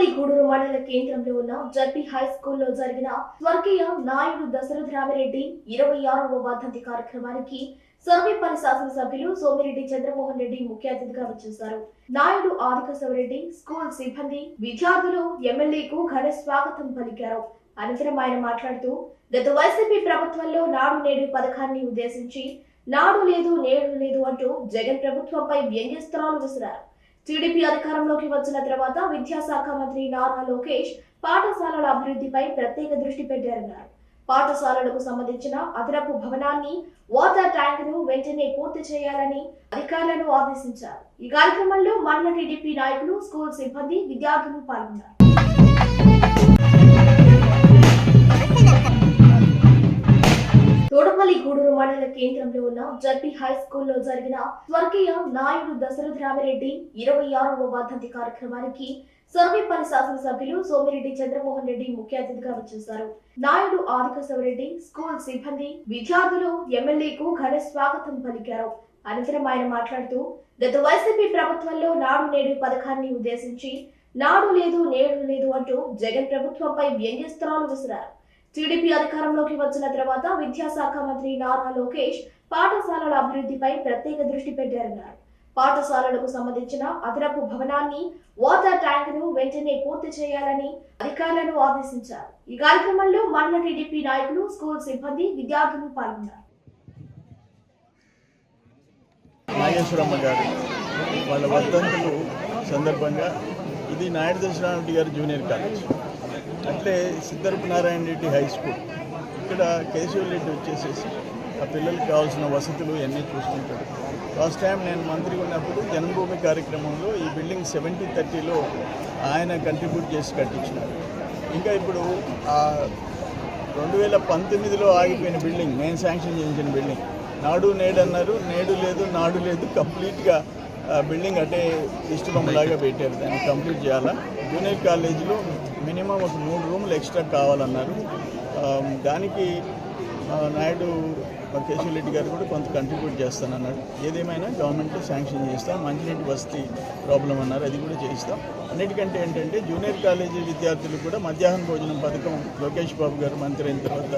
తోటపల్లి గూడూరు మండల కేంద్రంలో ఉన్న జడ్పీ హై స్కూల్లో జరిగిన స్వర్గీయ నాయుడు దశరథ రామిరెడ్డి ఇరవై ఆరవ వర్ధంతి కార్యక్రమానికి సర్వేపల్లి శాసనసభ్యులు సోమిరెడ్డి చంద్రమోహన్ రెడ్డి ముఖ్య అతిథిగా వచ్చేశారు. నాయుడు ఆదికేశవరెడ్డి స్కూల్ సిబ్బంది విద్యార్థులు ఎమ్మెల్యేకు ఘన స్వాగతం పలికారు. అనంతరం ఆయన మాట్లాడుతూ గత వైసీపీ ప్రభుత్వంలో నాడు నేడు పథకాన్ని ఉద్దేశించి నాడు లేదు నేడు లేదు అంటూ జగన్ ప్రభుత్వంపై వ్యంగ్యస్త్రాలు విసిరారు. టీడీపీ అధికారంలోకి వచ్చిన తర్వాత విద్యాశాఖ మంత్రి నారా లోకేష్ పాఠశాలల అభివృద్ధిపై ప్రత్యేక దృష్టి పెట్టారన్నారు. పాఠశాలలకు సంబంధించిన అదనపు భవనాన్ని వాటర్ ట్యాంక్ను వెంటనే పూర్తి చేయాలని అధికారులను ఆదేశించారు. ఈ కార్యక్రమంలో మండల టీడీపీ నాయకులు స్కూల్ సిబ్బంది విద్యార్థులు పాల్గొన్నారు. గూడూరు మండల కేంద్రంలో ఉన్న జడ్పీ హై స్కూల్లో జరిగిన స్వర్గీయ నాయుడు దశరథ రామిరెడ్డి ఇరవై ఆరవ వర్ధంతి కార్యక్రమానికి సర్వేపల్లి శాసనసభ్యులు సోమిరెడ్డి చంద్రమోహన్ రెడ్డి ముఖ్య అతిథిగా విచ్చేశారు. నాయుడు ఆదికేశవరెడ్డి స్కూల్ సిబ్బంది విద్యార్థులు ఎమ్మెల్యేకు ఘన స్వాగతం పలికారు. అనంతరం ఆయన మాట్లాడుతూ గత వైసీపీ ప్రభుత్వంలో నాడు నేడు పథకాన్ని ఉద్దేశించి నాడు లేదు నేడు లేదు అంటూ జగన్ ప్రభుత్వంపై వ్యంగ్యస్త్రాలు విసిరారు. టీడీపీ అధికారంలోకి వచ్చిన తర్వాత విద్యాశాఖ మంత్రి నారా లోకేష్ పాఠశాలల అభివృద్ధిపై ప్రత్యేక దృష్టి పెట్టారన్నారు. పాఠశాలలకు సంబంధించిన అదనపు భవనాన్ని వాటర్ ట్యాంక్ను వెంటనే పూర్తి చేయాలని అధికారులను ఆదేశించారు. ఈ కార్యక్రమంలో మండల టీడీపీ నాయకులు స్కూల్ సిబ్బంది విద్యార్థులు పాల్గొన్నారు. నాగేశ్వరమ్మ గారు వాళ్ళ వర్ధంతులు సందర్భంగా ఇది నాయుడు దశరామరెడ్డి గారు జూనియర్ కాలేజ్. అట్లే సిద్ధరపు నారాయణ రెడ్డి హై స్కూల్. ఇక్కడ కేశవ రెడ్డి వచ్చేసేసి ఆ పిల్లలకి కావాల్సిన వసతులు ఇవన్నీ చూసుకుంటాడు. లాస్ట్ టైం నేను మంత్రిగా ఉన్నప్పుడు జన్మభూమి కార్యక్రమంలో ఈ బిల్డింగ్ సెవెంటీ థర్టీలో ఆయన కంట్రిబ్యూట్ చేసి కట్టించినారు. ఇంకా ఇప్పుడు ఆ రెండు వేల పంతొమ్మిదిలో ఆగిపోయిన బిల్డింగ్ నేను శాంక్షన్ చేయించిన బిల్డింగ్. నాడు నేడు అన్నారు నేడు లేదు నాడు లేదు కంప్లీట్గా ఆ బిల్డింగ్ అంటే ఇష్టబొమ్మలాగా పెట్టారు. దాన్ని కంప్లీట్ చేయాలా? జూనియర్ కాలేజీలో మినిమం ఒక మూడు రూములు ఎక్స్ట్రా కావాలన్నారు. దానికి నాయుడు కేశవ రెడ్డి గారు కూడా కొంత కంట్రిబ్యూట్ చేస్తానన్నాడు ఏదేమైనా గవర్నమెంట్ శాంక్షన్ చేస్తాం మంచినీటి వసతి ప్రాబ్లం అన్నారు. అది కూడా చేయిస్తాం. అన్నిటికంటే ఏంటంటే జూనియర్ కాలేజీ విద్యార్థులు కూడా మధ్యాహ్న భోజనం పథకం లోకేష్ బాబు గారు మంత్రి అయిన తర్వాత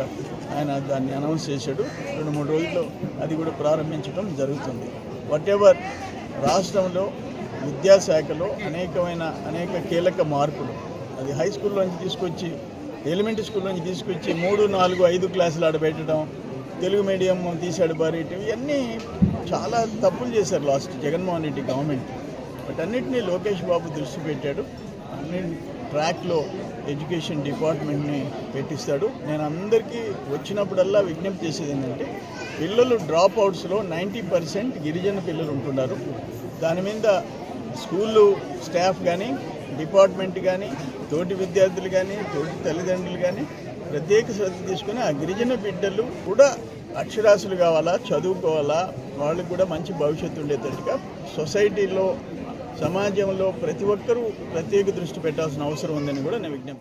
ఆయన దాన్ని అనౌన్స్ చేశాడు. రెండు మూడు రోజుల్లో అది కూడా ప్రారంభించడం జరుగుతుంది. వాట్ ఎవర్ రాష్ట్రంలో విద్యాశాఖలో అనేకమైన అనేక కీలక మార్పులు అది హై స్కూల్లోంచి తీసుకొచ్చి ఎలిమెంటరీ స్కూల్ నుంచి తీసుకొచ్చి మూడు నాలుగు ఐదు క్లాసులు ఆడబెట్టడం తెలుగు మీడియం తీసాడు బారేయటం ఇవన్నీ చాలా తప్పులు చేశారు last Jaganmohan Reddy government but అన్నింటినీ లోకేష్ బాబు దృష్టి పెట్టాడు. అన్ని ట్రాక్లో ఎడ్యుకేషన్ డిపార్ట్మెంట్ని పెట్టిస్తాడు. నేను అందరికీ వచ్చినప్పుడల్లా విజ్ఞప్తి చేసేది ఏంటంటే పిల్లలు డ్రాప్ అవుట్స్లో నైంటీ పర్సెంట్ గిరిజన పిల్లలు ఉంటున్నారు. దాని మీద స్కూళ్ళు స్టాఫ్ కానీ డిపార్ట్మెంట్ కానీ తోటి విద్యార్థులు కానీ తోటి తల్లిదండ్రులు కానీ ప్రత్యేక శ్రద్ధ తీసుకుని ఆ గిరిజన బిడ్డలు కూడా అక్షరాస్యులు కావాలా చదువుకోవాలా వాళ్ళకు కూడా మంచి భవిష్యత్తు ఉండేటట్టుగా సొసైటీలో సమాజంలో ప్రతి ఒక్కరూ ప్రత్యేక దృష్టి పెట్టాల్సిన అవసరం ఉందని కూడా నేను విజ్ఞప్తి